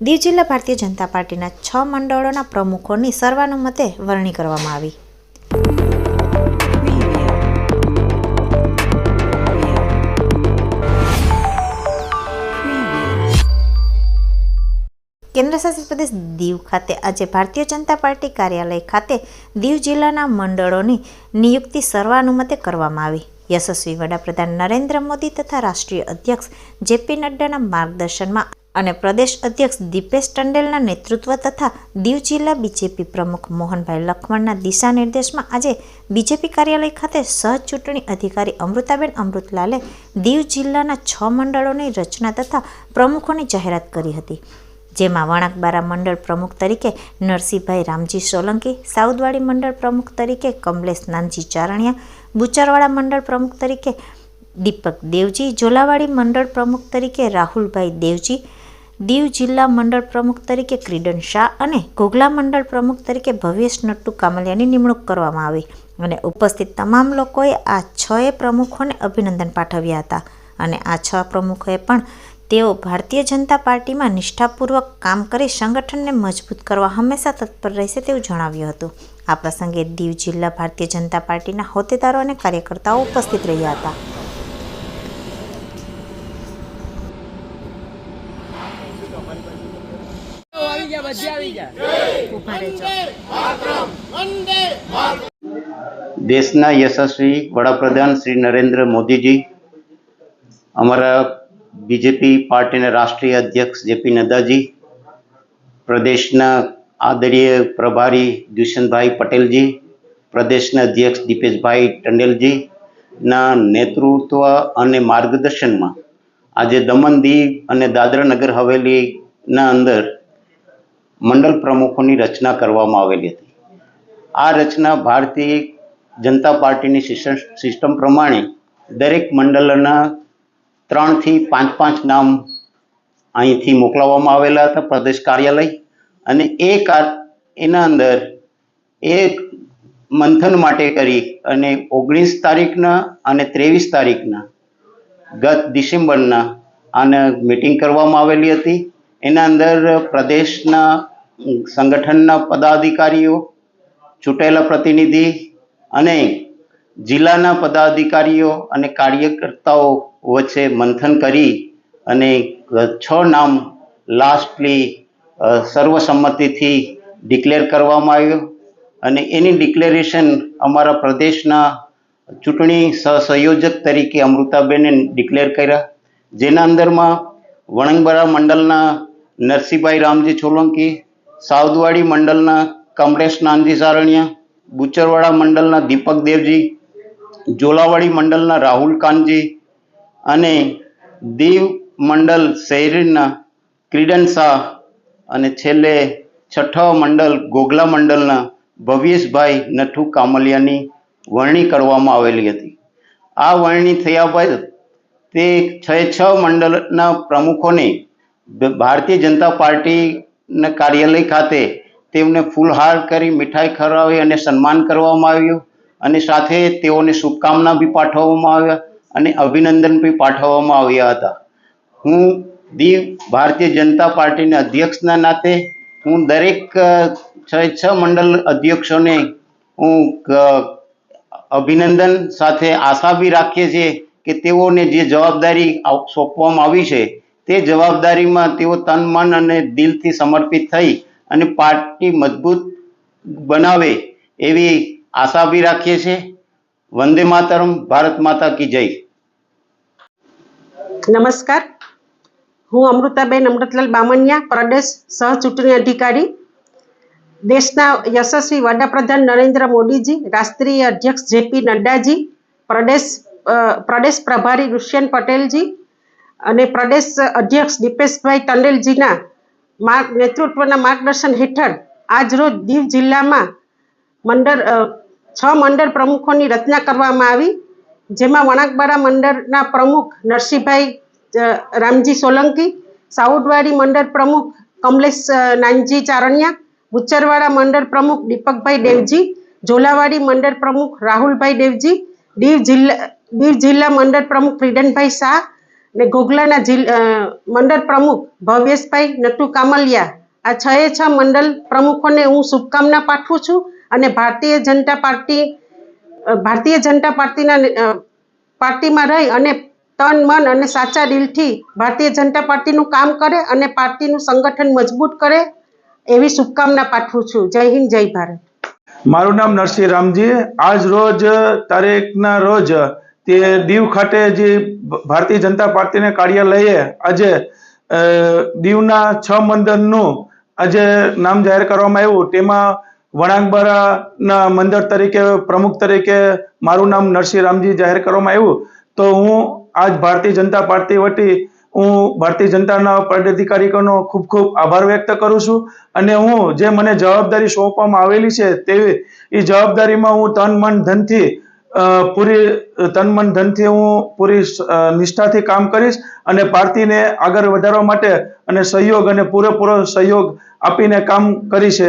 દીવ જિલ્લા ભારતીય જનતા પાર્ટીના છ મંડળોના પ્રમુખોની સર્વાનુમતે વરણી કરવામાં આવી. કેન્દ્રશાસિત પ્રદેશ દીવ ખાતે આજે ભારતીય જનતા પાર્ટી કાર્યાલય ખાતે દીવ જિલ્લાના મંડળોની નિયુક્તિ સર્વાનુમતે કરવામાં આવી. યશસ્વી વડાપ્રધાન નરેન્દ્ર મોદી તથા રાષ્ટ્રીય અધ્યક્ષ જેપી નડ્ડાના માર્ગદર્શનમાં અને પ્રદેશ અધ્યક્ષ દીપેશ ટંડેલના નેતૃત્વ તથા દીવ જિલ્લા બીજેપી પ્રમુખ મોહનભાઈ લખમણના દિશા નિર્દેશમાં આજે બીજેપી કાર્યાલય ખાતે સહ ચૂંટણી અધિકારી અમૃતાબેન અમૃતલાલે દીવ જિલ્લાના છ મંડળોની રચના તથા પ્રમુખોની જાહેરાત કરી હતી. જેમાં વણાકબારા મંડળ પ્રમુખ તરીકે નરસિંહભાઈ રામજી સોલંકી, સાઉદવાડી મંડળ પ્રમુખ તરીકે કમલેશ નાનજી ચારણિયા, બુચરવાડા મંડળ પ્રમુખ તરીકે દીપક દેવજી, ઝોલાવાડી મંડળ પ્રમુખ તરીકે રાહુલભાઈ દેવજી દીવ જિલ્લા મંડળ પ્રમુખ તરીકે ક્રિડન શાહ અને ઘોઘલા મંડળ પ્રમુખ તરીકે ભવ્યેશ નટ્ટુ કામલિયાની નિમણૂક કરવામાં આવી. અને ઉપસ્થિત તમામ લોકોએ આ છએ પ્રમુખોને અભિનંદન પાઠવ્યા હતા. અને આ છ પ્રમુખોએ પણ તેઓ ભારતીય જનતા પાર્ટીમાં નિષ્ઠાપૂર્વક કામ કરી સંગઠનને મજબૂત કરવા હંમેશા તત્પર રહેશે તેવું જણાવ્યું હતું. આ પ્રસંગે દીવ જિલ્લા ભારતીય જનતા પાર્ટીના હોદ્દેદારો અને કાર્યકર્તાઓ ઉપસ્થિત રહ્યા હતા આવી ગયા બધી આવી દેશના યશસ્વી વડાપ્રધાન શ્રી નરેન્દ્ર મોદીજી, અમારા બીજેપી પાર્ટીના રાષ્ટ્રીય અધ્યક્ષ જેપી નડ્ડાજી, પ્રદેશના આદરીય પ્રભારી દુષ્યંતભાઈ પટેલજી, પ્રદેશના અધ્યક્ષ દીપેશભાઈ ટંડેલજી, ના નેતૃત્વ અને માર્ગદર્શનમાં આજે દમણ દીવ અને દાદરા નગર હવેલીના અંદર મંડળ પ્રમુખોની રચના કરવામાં આવેલી હતી. આ રચના ભારતીય જનતા પાર્ટીની સિસ્ટમ પ્રમાણે દરેક મંડળના ત્રણથી પાંચ પાંચ નામ અહીંથી મોકલાવવામાં આવેલા હતા, પ્રદેશ કાર્યાલય. અને એ એના અંદર એક મંથન માટે કરી અને ઓગણીસ તારીખના અને ત્રેવીસ તારીખના ગત ડિસેમ્બરના આને મિટિંગ કરવામાં આવેલી હતી. એના અંદર પ્રદેશના સંગઠનના પદાધિકારીઓ, ચૂંટેલા પ્રતિનિધિ અને જિલ્લાના પદાધિકારીઓ અને કાર્યકર્તાઓ વચ્ચે મંથન કરી અને છ નામ લાસ્ટલી સર્વસંમતિથી ડિક્લેર કરવામાં આવ્યું. અને એની ડિક્લેરેશન અમારા પ્રદેશના ચૂંટણી સહસંયોજક તરીકે અમૃતાબેને ડિક્લેર કર્યા. જેના અંદરમાં વણંગબરા મંડળના નરસિંહભાઈ રામજી સોલંકી સાઉદવાડી મંડળના કમલેશ નાનજી સારણિયા, બુચરવાડા મંડળના દીપક દેવજી, ઝોલાવાડી મંડળના રાહુલ કાનજી અને દીવ મંડળ શહેરીના ક્રીડન શાહ અને છેલ્લે છઠ્ઠા મંડળ ગોગલા મંડળના ભવ્યેશભાઈ નઠુ કામલિયાની વરણી કરવામાં આવેલી હતી. આ વરણી થયા બાદ તે છ છ મંડળના પ્રમુખોને ભારતીય જનતા પાર્ટીના કાર્યાલય ખાતે તેમને ફૂલહાર કરી, મીઠાઈ ખવડાવી અને સન્માન કરવામાં આવ્યું. અને સાથે તેઓને શુભકામના બી પાઠવવામાં આવ્યા અને અભિનંદન બી પાઠવવામાં આવ્યા હતા. હું દીવ ભારતીય જનતા પાર્ટીના અધ્યક્ષના નાતે હું દરેક છ છ મંડળ અધ્યક્ષોને હું અભિનંદન સાથે આશા બી રાખીએ છીએ કે તેઓને જે જવાબદારી સોંપવામાં આવી છે તે જવાબદારીમાં તેઓ તન, મન અને દિલથી સમર્પિત થઈ અને પાર્ટી મજબૂત બનાવે એવી આશા બી રાખીએ છીએ. વંદે માતરમ, ભારત માતા કી જય. નમસ્કાર. હું અમૃતાબેન અમૃતલાલ બામણિયા, પ્રદેશ સહ ચૂંટણી અધિકારી. દેશના યશસ્વી વડાપ્રધાન નરેન્દ્ર મોદીજી, રાષ્ટ્રીય અધ્યક્ષ જેપી નડ્ડાજી, પ્રદેશ પ્રદેશ પ્રભારી દુષ્યંત પટેલજી અને પ્રદેશ અધ્યક્ષ દીપેશભાઈ ટંડેલજીના માર્ગ, નેતૃત્વના માર્ગદર્શન હેઠળ આજરોજ દીવ જિલ્લામાં મંડળ છ મંડળ પ્રમુખોની રચના કરવામાં આવી, જેમાં વણાકબારા મંડળના પ્રમુખ નરસિંહભાઈ રામજી સોલંકી, સાઉદવાડી મંડળ પ્રમુખ કમલેશ નાનજી ચારણિયા, બુચરવાડા મંડળ પ્રમુખ દીપકભાઈ દેવજી ઝોલાવાડી મંડળ પ્રમુખ રાહુલભાઈ દેવજી દીવ જિલ્લા દીવ જિલ્લા મંડળ પ્રમુખ ક્રિડનભાઈ શાહ ને ઘોઘલાના મંડળ પ્રમુખ ભવ્યેશભાઈ નટુ કામલિયા. આ છ એ છ મંડળ પ્રમુખોને હું શુભકામના પાઠવું છું અને ભારતીય જનતા પાર્ટી ભારતીય જનતા પાર્ટીના પાર્ટીમાં રહી અને તન, મન અને સાચા દિલથી ભારતીય જનતા પાર્ટીનું કામ કરે અને પાર્ટીનું સંગઠન મજબૂત કરે એવી શુભકામના પાઠવું છું. જય હિન્દ, જય ભારત. મારું નામ નરસિંહ રામજી. આજ રોજ તારીખના રોજ તે દીવ ખાતે જે ભારતીય જનતા પાર્ટીને કાર્યાલયે આજે દીવના છ મંદિરનું આજે નામ જાહેર કરવામાં આવ્યું. તેમાં વણાંકબારાના મંદિર તરીકે, પ્રમુખ તરીકે મારું નામ નરસિંહ રામજી જાહેર કરવામાં આવ્યું. તો હું આજ ભારતીય જનતા પાર્ટી વતી હું ભારતીય જનતાના પદાધિકારીઓનો ખૂબ ખૂબ આભાર વ્યક્ત કરું છું. અને હું જે મને જવાબદારી સોંપવામાં આવેલી છે તેવી એ જવાબદારીમાં હું તન, મન, ધનથી પૂરી તન મન ધનથી હું પૂરી નિષ્ઠાથી કામ કરીશ અને પાર્ટીને આગળ વધારવા માટે અને સહયોગ અને પૂરેપૂરો સહયોગ આપીને કામ કરીશ